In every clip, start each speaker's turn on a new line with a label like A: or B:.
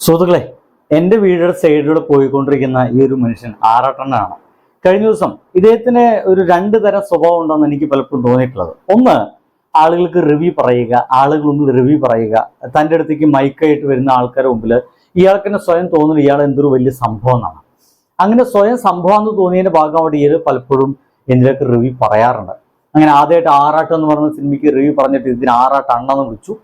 A: സുഹൃത്തുക്കളെ എന്റെ വീടിന്റെ സൈഡിലൂടെ പോയിക്കൊണ്ടിരിക്കുന്ന ഈ ഒരു മനുഷ്യൻ ആറാട്ടണ്ണനാണ്. കഴിഞ്ഞ ദിവസം ഇദ്ദേഹത്തിന് ഒരു രണ്ട് തരം സ്വഭാവം ഉണ്ടെന്ന് എനിക്ക് പലപ്പോഴും തോന്നിയിട്ടുള്ളത്. ഒന്ന് ആളുകൾക്ക് റിവ്യൂ പറയുക ആളുകൾ ഒന്ന് റിവ്യൂ പറയുക. തന്റെ അടുത്തേക്ക് മൈക്കായിട്ട് വരുന്ന ആൾക്കാരുടെ മുമ്പിൽ ഇയാൾക്ക് തന്നെ സ്വയം തോന്നുന്നു ഇയാൾ എന്തൊരു വലിയ സംഭവം എന്നാണ്. അങ്ങനെ സ്വയം സംഭവം എന്ന് തോന്നിയതിന്റെ ഭാഗമായിട്ട് ഇയാൾ പലപ്പോഴും എന്തിനൊക്കെ റിവ്യൂ പറയാറുണ്ട്. അങ്ങനെ ആദ്യമായിട്ട് ആറാട്ടം എന്ന് പറയുന്ന സിനിമയ്ക്ക് റിവ്യൂ പറഞ്ഞിട്ട് ഇതിന് ആറാട്ടണ്ണെന്ന് വിളിച്ചു.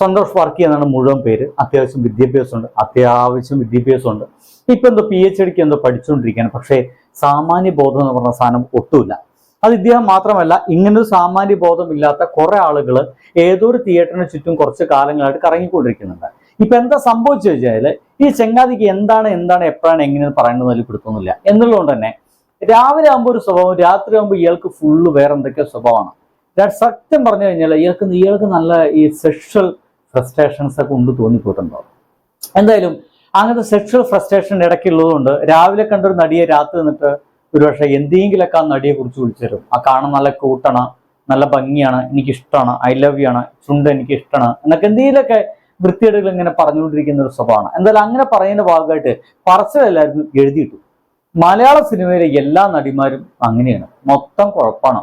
A: സന്തോഷ് വർക്കി എന്നാണ് മുഴുവൻ പേര്. അത്യാവശ്യം വിദ്യാഭ്യാസമുണ്ട്. അത്യാവശ്യം വിദ്യാഭ്യാസമുണ്ട്. ഇപ്പൊ എന്തോ പി എച്ച് ഡിക്ക് എന്തോ പഠിച്ചുകൊണ്ടിരിക്കുകയാണ് പക്ഷേ സാമാന്യ ബോധം എന്ന് പറഞ്ഞ സാധനം ഒട്ടുമില്ല. അത് ഇദ്ദേഹം മാത്രമല്ല ഇങ്ങനൊരു സാമാന്യ ബോധമില്ലാത്ത കുറെ ആളുകൾ ഏതൊരു തിയേറ്ററിന് ചുറ്റും കുറച്ച് കാലങ്ങളായിട്ട് കറങ്ങിക്കൊണ്ടിരിക്കുന്നുണ്ട്. ഇപ്പൊ എന്താ സംഭവിച്ചു വെച്ചാൽ ഈ ചെങ്ങാതിക്ക് എന്താണ് എന്താണ് എപ്പോഴാണ് എങ്ങനെയാണ് പറയേണ്ടത് അതിൽ പിടുത്തൊന്നുമില്ല എന്നുള്ളതുകൊണ്ട് തന്നെ രാവിലെ ആകുമ്പോൾ ഒരു സ്വഭാവം രാത്രി ആകുമ്പോൾ ഇയാൾക്ക് ഫുള്ള് വേറെ എന്തൊക്കെയോ സ്വഭാവമാണ് സത്യം പറഞ്ഞു കഴിഞ്ഞാൽ ഇയാൾക്ക് ഇയാൾക്ക് നല്ല ഈ സെക്ഷൽ ഫ്രസ്ട്രേഷൻസ് ഒക്കെ ഉണ്ട് തോന്നിപ്പോയിട്ടുണ്ടോ? എന്തായാലും അങ്ങനത്തെ സെക്ഷൽ ഫ്രസ്ട്രേഷൻ ഇടയ്ക്കുള്ളതുകൊണ്ട് രാവിലെ കണ്ടൊരു നടിയെ രാത്രി നിന്നിട്ട് ഒരുപക്ഷെ എന്തെങ്കിലുമൊക്കെ ആ നടിയെ കുറിച്ച് വിളിച്ചു ആ കാണാൻ നല്ല കൂട്ടാണ് നല്ല ഭംഗിയാണ് എനിക്ക് ഇഷ്ടമാണ് ഐ ലവ് യു ആണ് ചുണ്ട് എനിക്ക് ഇഷ്ടമാണ് എന്നൊക്കെ എന്തെങ്കിലുമൊക്കെ വൃത്തികേടുകൾ ഇങ്ങനെ പറഞ്ഞുകൊണ്ടിരിക്കുന്ന ഒരു സ്വഭാവമാണ്. എന്തായാലും അങ്ങനെ പറയുന്ന ഭാഗമായിട്ട് പറച്ചിലെല്ലാവരും എഴുതിയിട്ടു. മലയാള സിനിമയിലെ എല്ലാ നടിമാരും അങ്ങനെയാണ്. മൊത്തം കുഴപ്പമാണ്.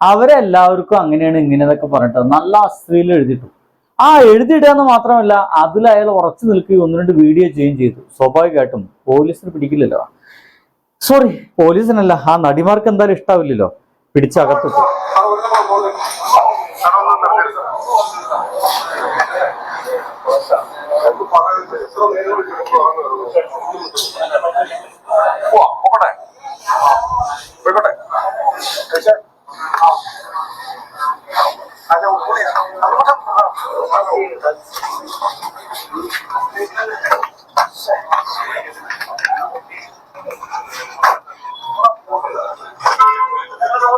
A: അവരെല്ലാവർക്കും അങ്ങനെയാണ് അങ്ങനെയാണ് എന്നൊക്കെ പറഞ്ഞിട്ട് നല്ല അശ്ലീലം എഴുതിയിട്ടു. ആ എഴുതിയിടുക എന്ന് മാത്രമല്ല അതിൽ അയാൾ ഉറച്ചു നിൽക്കുകയും ഒന്ന് രണ്ട് വീഡിയോ ചെയ്യുകയും ചെയ്തു. സ്വാഭാവികമായിട്ടും പോലീസിന് പിടിക്കില്ലല്ലോ. സോറി പോലീസിനല്ല ആ നടിമാർക്ക് എന്തായാലും ഇഷ്ടാവില്ലല്ലോ. പിടിച്ചകത്തിട്ടു
B: പോകട്ടെ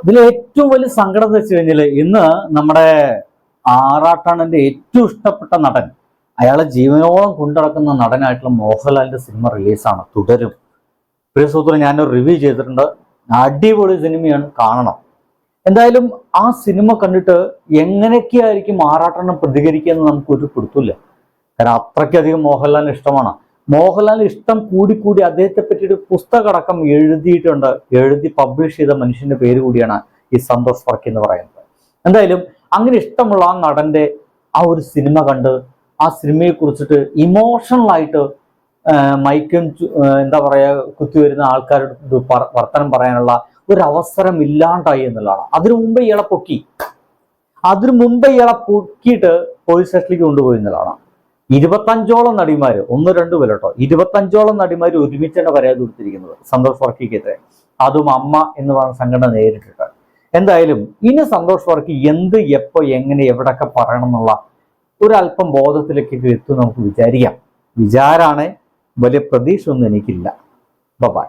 A: ഇതിൽ ഏറ്റവും വലിയ സങ്കടം എന്ന് വെച്ച് കഴിഞ്ഞാൽ ഇന്ന് നമ്മുടെ ആറാട്ടണന്റെ ഏറ്റവും ഇഷ്ടപ്പെട്ട നടൻ. അയാളെ ജീവനോളം കൊണ്ടിടക്കുന്ന നടനായിട്ടുള്ള മോഹൻലാലിന്റെ സിനിമ റിലീസാണ്. തുടരും. പ്രിയ സുഹൃത്തുക്കളെ ഞാനൊരു റിവ്യൂ ചെയ്തിട്ടുണ്ട്. അടിപൊളി സിനിമയാണ് കാണണം. എന്തായാലും ആ സിനിമ കണ്ടിട്ട് എങ്ങനെയൊക്കെയായിരിക്കും ആറാട്ടെണ്ണം പ്രതികരിക്കുക എന്ന് നമുക്ക് ഒരു പിടുത്തില്ല കാരണം അത്രയ്ക്കധികം മോഹൻലാലിന് ഇഷ്ടമാണ്. മോഹൻലാൽ ഇഷ്ടം കൂടിക്കൂടി അദ്ദേഹത്തെ പറ്റിയിട്ട് പുസ്തകടക്കം എഴുതിയിട്ടുണ്ട്. എഴുതി പബ്ലിഷ് ചെയ്ത മനുഷ്യന്റെ പേര് കൂടിയാണ് ഈ സന്തോഷ് വർക്ക് എന്ന് പറയുന്നത്. എന്തായാലും അങ്ങനെ ഇഷ്ടമുള്ള ആ നടന്റെ ആ ഒരു സിനിമ കണ്ട് ആ സിനിമയെ കുറിച്ചിട്ട് ഇമോഷണൽ ആയിട്ട് മൈക്കും എന്താ പറയാ കുത്തിവരുന്ന ആൾക്കാരുടെ വർത്തനം പറയാനുള്ള ഒരു അവസരം ഇല്ലാണ്ടായി എന്നുള്ളതാണ്. അതിനു മുമ്പേ ഇയാളെ പൊക്കി. അതിനു മുമ്പേ ഇയാളെ പൊക്കിയിട്ട് പോലീസ് സ്റ്റേഷനിലേക്ക് കൊണ്ടുപോയി എന്നുള്ളതാണ്. ഇരുപത്തഞ്ചോളം നടിമാര് ഒന്ന് രണ്ട് പേര് കേട്ടോ ഇരുപത്തഞ്ചോളം നടിമാര് ഒരുമിച്ചാണ് പരാതി കൊടുത്തിരിക്കുന്നത് സന്തോഷ് വർക്കിക്കെതിരെ. അതും അമ്മ എന്ന് പറയുന്ന സംഘടന നേരിട്ടിട്ട്. എന്തായാലും ഇനി സന്തോഷ് വർക്കി എന്ത് എപ്പോ എങ്ങനെ എവിടൊക്കെ പറയണം എന്നുള്ള ഒരല്പം ബോധത്തിലേക്ക് എത്തും നമുക്ക് വിചാരിക്കാം. വിചാരാണ് വലിയ പ്രതീക്ഷ ഒന്നും എനിക്കില്ല. ബൈ